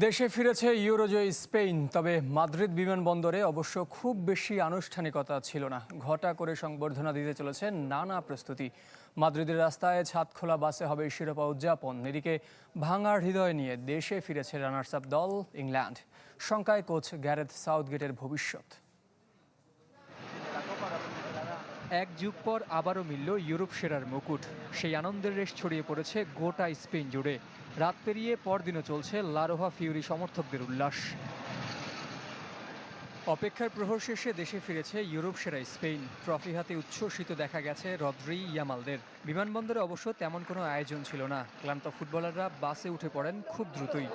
দেশে ফিরেছে ইউরোজয়ী স্পেন তবে মাদ্রিদ বিমানবন্দরে অবশ্য খুব বেশি আনুষ্ঠানিকতা ছিল না। ঘটা করে সংবর্ধনা দিতে চলেছে নানা প্রস্তুতি। মাদ্রিদের রাস্তায় ছাদ খোলা বাসে হবে শিরোপা উদযাপন। এদিকে ভাঙার হৃদয় নিয়ে দেশে ফিরেছে রানার্স আপ দল ইংল্যান্ড। শঙ্কায় কোচ গ্যারেথ সাউথগেটের ভবিষ্যৎ। এক যুগ পর আবারও মিলল ইউরোপ সেরার মুকুট। সেই আনন্দের রেশ ছড়িয়ে পড়েছে গোটা স্পেন জুড়ে। রাত পেরিয়ে পরদিনও চলছে লারোহা ফিউরি সমর্থকদের উল্লাস। অপেক্ষার প্রহর শেষে দেশে ফিরেছে ইউরোপ সেরা স্পেন। ট্রফি হাতে উচ্ছ্বসিত দেখা গেছে রদ্রি ইয়ামালদের। বিমানবন্দরে অবশ্য তেমন কোনো আয়োজন ছিল না। ক্লান্ত ফুটবলাররা বাসে উঠে পড়েন খুব দ্রুতই।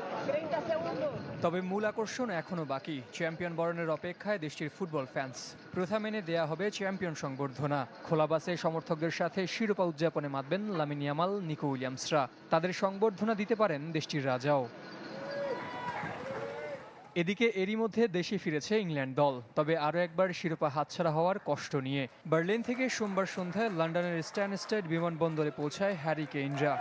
তবে মূল আকর্ষণ এখনও বাকি। চ্যাম্পিয়ন বরণের অপেক্ষায় দেশটির ফুটবল ফ্যান্স প্রথা মেনে দেয়া হবে চ্যাম্পিয়ন সংবর্ধনা। খোলা বাসে সমর্থকদের সাথে শিরোপা উদযাপনে মাতবেন লামিন ইয়ামাল, নিকো উইলিয়ামসরা। তাদের সংবর্ধনা দিতে পারেন দেশটির রাজাও। এদিকে এরই মধ্যে দেশে ফিরেছে ইংল্যান্ড দল। তবে আরও একবার শিরোপা হাতছাড়া হওয়ার কষ্ট নিয়ে। বার্লিন থেকে সোমবার সন্ধ্যায় লন্ডনের স্ট্যানস্টেড বিমানবন্দরে পৌঁছায় হ্যারি কেইনরা।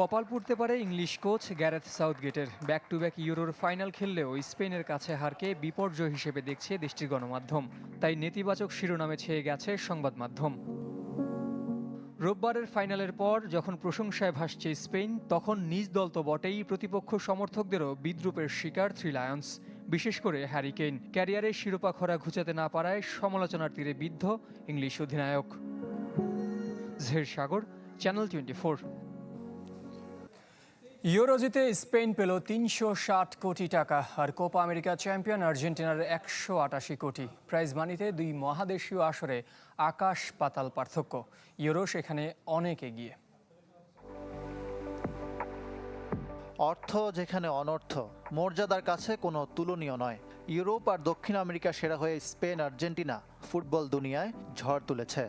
কপাল পুড়তে পারে ইংলিশ কোচ গ্যারেথ সাউথগেটের ব্যাক টু ব্যাক ইউরোর ফাইনাল খেললেও স্পেনের কাছে হারকে বিপর্যয় হিসেবে দেখছে দেশটির গণমাধ্যম। তাই নেতিবাচক শিরোনামে ছেয়ে গেছে সংবাদ মাধ্যম। রোববারের ফাইনালের পর যখন প্রশংসায় ভাসছে স্পেন, তখন নিজ দল তো বটেই প্রতিপক্ষ সমর্থকদেরও বিদ্রুপের শিকার থ্রি লায়ন্স। বিশেষ করে হ্যারি কেইন। ক্যারিয়ারে শিরোপা খরা ঘুচাতে না পারায় সমালোচনার তীরে বিদ্ধ ইংলিশ অধিনায়ক। জের সাগর, চ্যানেল টোয়েন্টি ফোর ইউরো জিতে স্পেন পেল তিনশো ষাট কোটি টাকা আর কোপা আমেরিকা চ্যাম্পিয়ন আর্জেন্টিনার একশো আটাশি কোটি। প্রাইজ মানিতে দুই মহাদেশীয় আসরে আকাশ পাতাল পার্থক্য। ইউরো সেখানে অনেক এগিয়ে। অর্থ যেখানে অনর্থ, মর্যাদার কাছে কোনো তুলনীয় নয়। ইউরোপ আর দক্ষিণ আমেরিকা সেরা হয়ে স্পেন আর্জেন্টিনা ফুটবল দুনিয়ায় ঝড় তুলেছে।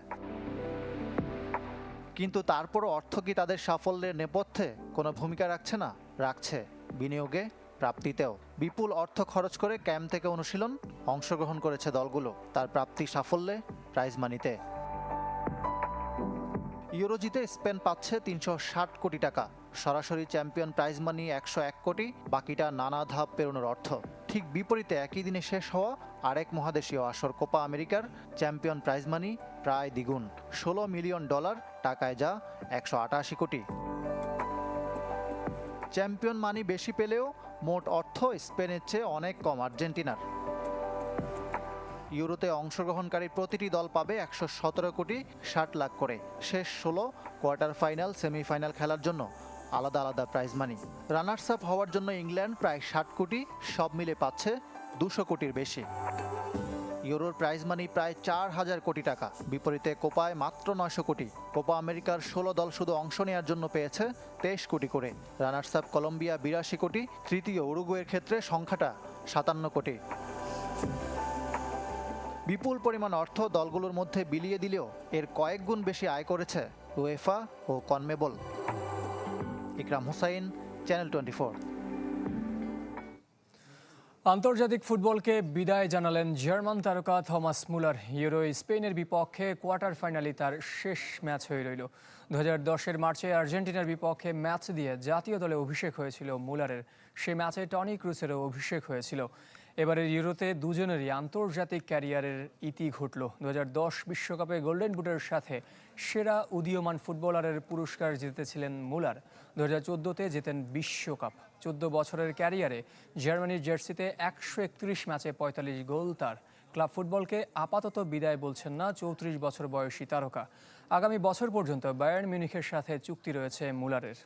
কিন্তু তারপরও অর্থ কি তাদের সাফল্যের নেপথ্যে কোনো ভূমিকা রাখছে না? রাখছে। বিনিয়োগে প্রাপ্তিতেও। বিপুল অর্থ খরচ করে ক্যাম্প থেকে অনুশীলন অংশগ্রহণ করেছে দলগুলো। তার প্রাপ্তি সাফল্যে প্রাইজ মানিতে। ইউরো জিতে স্পেন পাচ্ছে তিনশো ষাট কোটি টাকা। সরাসরি চ্যাম্পিয়ন প্রাইজ মানি একশো এক কোটি, বাকিটা নানা ধাপ পেরোনোর অর্থ। ঠিক বিপরীতে একই দিনে শেষ হওয়া আরেক মহাদেশীয় আসর কোপা আমেরিকার চ্যাম্পিয়ন প্রাইজ মানি প্রায় দ্বিগুণ। ষোলো মিলিয়ন ডলার টাকায় যা একশো আটাশি কোটি। চ্যাম্পিয়ন মানি বেশি পেলেও মোট অর্থ স্পেনের চেয়ে অনেক কম আর্জেন্টিনার। ইউরোতে অংশগ্রহণকারী প্রতিটি দল পাবে একশো সতেরো কোটি ষাট লাখ করে। শেষ ষোলো কোয়ার্টার ফাইনাল, সেমিফাইনাল খেলার জন্য আলাদা আলাদা প্রাইজ মানি রানার্স আপ হওয়ার জন্য ইংল্যান্ড প্রায় ষাট কোটি, সব মিলে পাচ্ছে দুশো কোটির বেশি। ইউরোর প্রাইজ মানি প্রায় চার হাজার কোটি টাকা। বিপরীতে কোপায় মাত্র নয়শো কোটি। কোপা আমেরিকার ষোলো দল শুধু অংশ নেওয়ার জন্য পেয়েছে তেইশ কোটি করে। রানার্স আপ কলম্বিয়া বিরাশি কোটি, তৃতীয় উরুগুয়ের ক্ষেত্রে সংখ্যাটা সাতান্ন কোটি। বিপুল পরিমাণ অর্থ দলগুলোর মধ্যে বিলিয়ে দিলেও এর কয়েক গুণ বেশি আয় করেছে উয়েফা ও CONMEBOL. Ikram Hussain, channel twenty আন্তর্জাতিক ফুটবলকে বিদায় জানালেন জার্মান তারকা থমাস মুলার। ইউরো, স্পেনের বিপক্ষে কোয়ার্টার ফাইনালে তার শেষ ম্যাচ হয়ে রইল। দু হাজার মার্চে আর্জেন্টিনার বিপক্ষে ম্যাচ দিয়ে জাতীয় দলে অভিষেক হয়েছিল মুলারের। সে ম্যাচে টনি ক্রুসেরও অভিষেক হয়েছিল। এবারের ইউরোতে দুজনেরই আন্তর্জাতিক ক্যারিয়ারের ইতি ঘটল। দু বিশ্বকাপে গোল্ডেন বুটের সাথে সেরা উদীয়মান ফুটবলারের পুরস্কার জিতেছিলেন মুলার। দু হাজার চোদ্দোতে জেতেন বিশ্বকাপ। চোদ্দ বছরের ক্যারিয়ারে জার্মানির জার্সিতে একশো একত্রিশ ম্যাচে পঁয়তাল্লিশ গোল তার। ক্লাব ফুটবলকে আপাতত বিদায় বলছেন না চৌত্রিশ বছর বয়সী তারকা। আগামী বছর পর্যন্ত বায়ার্ন মিউনিখের সাথে চুক্তি রয়েছে মুলারের।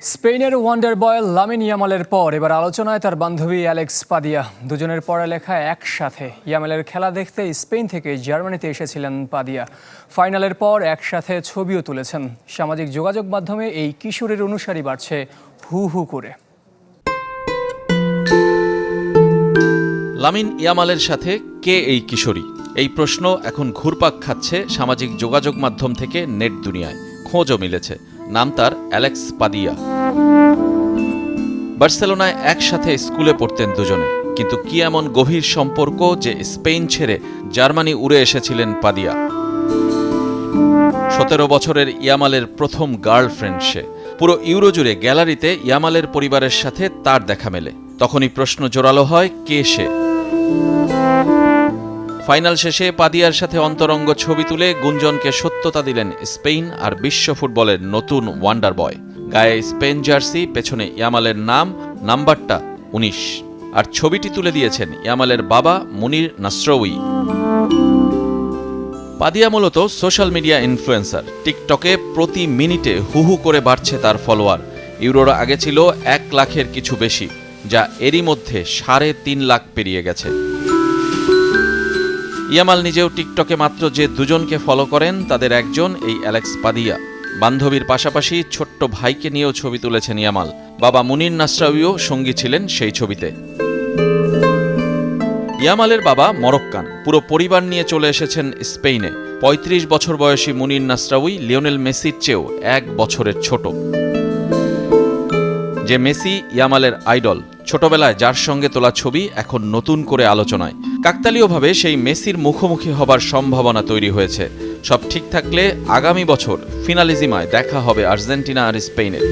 স্পেনের ওয়ান্ডার বয় লামিন ইয়ামালের পর এবার আলোচনায় তার বান্ধবী অ্যালেক্স পাদিয়া। দুজনের পড়ালেখা একসাথে ইয়ামালের খেলা দেখতে স্পেন থেকে জার্মানিতে এসেছিলেন পাদিয়া। ফাইনালের পর একসাথে ছবিও তুলেছেন। সামাজিক যোগাযোগ মাধ্যমে এই কিশোরের অনুসারী বাড়ছে হু হু করে। লামিন ইয়ামালের সাথে কে এই কিশোরী? এই প্রশ্ন এখন ঘুরপাক খাচ্ছে সামাজিক যোগাযোগ মাধ্যম থেকে নেট দুনিয়ায়। খোঁজও মিলেছে। নাম তার অ্যালেক্স পাদিয়া। বার্সেলোনায় একসাথে স্কুলে পড়তেন দুজনে। কিন্তু কি এমন গভীর সম্পর্ক যে স্পেন ছেড়ে জার্মানি উড়ে এসেছিলেন পাদিয়া। সতেরো বছরের ইয়ামালের প্রথম গার্লফ্রেন্ড সে। পুরো ইউরো জুড়ে গ্যালারিতে ইয়ামালের পরিবারের সাথে তার দেখা মেলে। তখনই প্রশ্ন জোরালো হয়, কে সে? ফাইনাল শেষে পাদিয়ার সাথে অন্তরঙ্গ ছবি তুলে গুঞ্জনকে সত্যতা দিলেন স্পেন আর বিশ্ব ফুটবলের নতুন ওয়ান্ডার বয় গায়ে স্পেন জার্সি, পেছনে ইয়ামালের নাম, নাম্বারটা উনিশ। আর ছবিটি তুলে দিয়েছেন ইয়ামালের বাবা মুনির নাসরউই। পাদিয়া মূলত সোশ্যাল মিডিয়া ইনফ্লুয়েন্সার। টিকটকে প্রতি মিনিটে হুহু করে বাড়ছে তার ফলোয়ার। ইউরোর আগে ছিল এক লাখের কিছু বেশি, যা এরই মধ্যে সাড়ে তিন লাখ পেরিয়ে গেছে। ইয়ামাল নিজেও টিকটকে মাত্র যে দুজনকে ফলো করেন, তাদের একজন এই অ্যালেক্স পাদিয়া। বান্ধবীর পাশাপাশি ছোট্ট ভাইকে নিয়েও ছবি তুলেছেন ইয়ামাল। বাবা মুনির নাসরাউইও সঙ্গী ছিলেন সেই ছবিতে। ইয়ামালের বাবা মরক্কান। পুরো পরিবার নিয়ে চলে এসেছেন স্পেনে ৩৫ বছর বয়সী মুনির নাসরাউই লিওনেল মেসির চেয়েও এক বছরের ছোট। যে মেসি ইয়ামালের আইডল, ছোটবেলায় যার সঙ্গে তোলা ছবি এখন নতুন করে আলোচনায়। কাকতালীয়ভাবে সেই মেসির মুখোমুখি হবার সম্ভাবনা তৈরি হয়েছে। সব ঠিক থাকলে আগামী বছর ফিনালিজিমায় দেখা হবে আর্জেন্টিনা আর স্পেনের।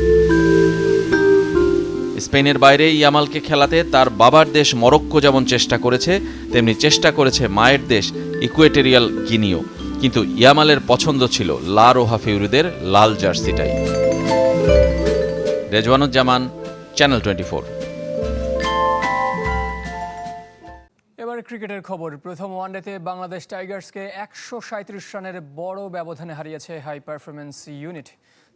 স্পেনের বাইরে ইয়ামালকে খেলাতে তার বাবার দেশ মরক্কো যেমন চেষ্টা করেছে, তেমনি চেষ্টা করেছে মায়ের দেশ ইকুয়েটেরিয়াল গিনিও। কিন্তু ইয়ামালের পছন্দ ছিল লা রোহা ফিউরিদের লাল জার্সিটাই। রেজওয়ানুজ্জামান চ্যানেল টোয়েন্টি ফোর এবার ক্রিকেটের খবর। প্রথম ওয়ানডেতে বাংলাদেশ টাইগার্সকে একশো সাঁত্রিশ রানের বড় ব্যবধানে হারিয়েছে হাই পারফরমেন্স ইউনিট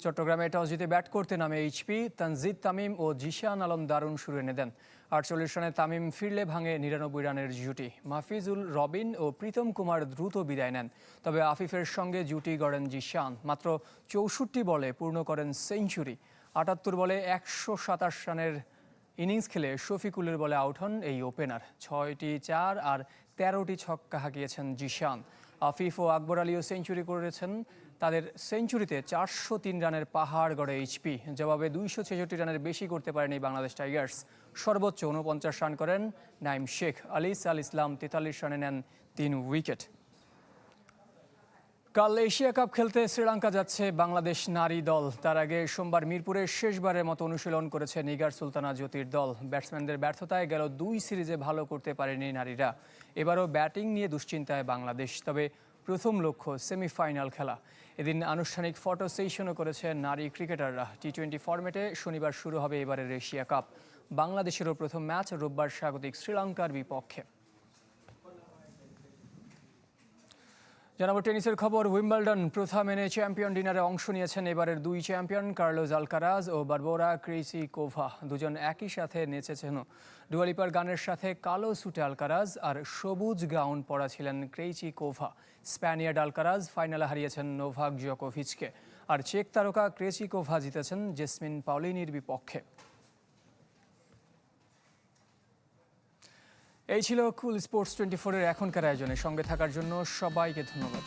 চট্টগ্রামে টস জিতে ব্যাট করতে নামে এইচপি তানজিদ তামিম ও জিশান আলম দারুণ শুরু এনে দেন। আটচল্লিশ রানে তামিম ফিরলে ভাঙে নিরানব্বই রানের জুটি। মাহফিজুল রবিন ও প্রীতম কুমার দ্রুত বিদায় নেন। তবে আফিফের সঙ্গে জুটি গড়েন জিশান। মাত্র চৌষট্টি বলে পূর্ণ করেন সেঞ্চুরি। আটাত্তর বলে একশো সাতাশ রানের ইনিংস খেলে শফিকুলের বলে আউট হন এই ওপেনার। ছয়টি চার আর তেরোটি ছক্কা হাঁকিয়েছেন জিশান। আফিফ ও আকবর আলীও সেঞ্চুরি করেছেন। তাদের সেঞ্চুরিতে চারশো তিন রানের পাহাড় গড়ে এইচপি জবাবে দুইশো ছেষট্টি রানের বেশি করতে পারেনি বাংলাদেশ টাইগার্স। সর্বোচ্চ উনপঞ্চাশ রান করেন নাইম শেখ। আলিস আল ইসলাম তেতাল্লিশ রানে নেন তিন উইকেট। কাল এশিয়া কাপ খেলতে শ্রীলঙ্কা যাচ্ছে বাংলাদেশ নারী দল। তার আগে সোমবার মিরপুরে শেষবারের মতো অনুশীলন করেছে নিগার সুলতানা জ্যোতির দল। ব্যাটসম্যানদের ব্যর্থতায় গেল দুই সিরিজে ভালো করতে পারেনি নারীরা। এবারও ব্যাটিং নিয়ে দুশ্চিন্তায় বাংলাদেশ, তবে প্রথম লক্ষ্য সেমিফাইনাল খেলা। এদিন আনুষ্ঠানিক ফটো সেশনও করেছে নারী ক্রিকেটাররা। টি টোয়েন্টি ফরম্যাটে শনিবার শুরু হবে এবারের এশিয়া কাপ। বাংলাদেশেরও প্রথম ম্যাচ রোববার স্বাগতিক শ্রীলঙ্কার বিপক্ষে। জানাব টেনিসের খবর। উইম্বলডন প্রথা মেনে চ্যাম্পিয়ন ডিনারে অংশ নিয়েছেন এবারের দুই চ্যাম্পিয়ন কার্লোজ আলকারাজ ও বারবোরা ক্রেসি কোভা দুজন একই সাথে নেচেছেন। ডুয়ালিপার গানের সাথে কালো সুটে আলকারাজ আর সবুজ গাউন পরা ছিলেন ক্রেইচি কোভা স্প্যানিয়ার্ড আলকারাজ ফাইনালে হারিয়েছেন নোভাক জোকোভিচকে। আর চেক তারকা ক্রেচি কোভা জিতেছেন জেসমিন পাউলিনির বিপক্ষে। এই ছিল কুল স্পোর্টস টোয়েন্টি ফোরের এখনকার আয়োজনে। সঙ্গে থাকার জন্য সবাইকে ধন্যবাদ।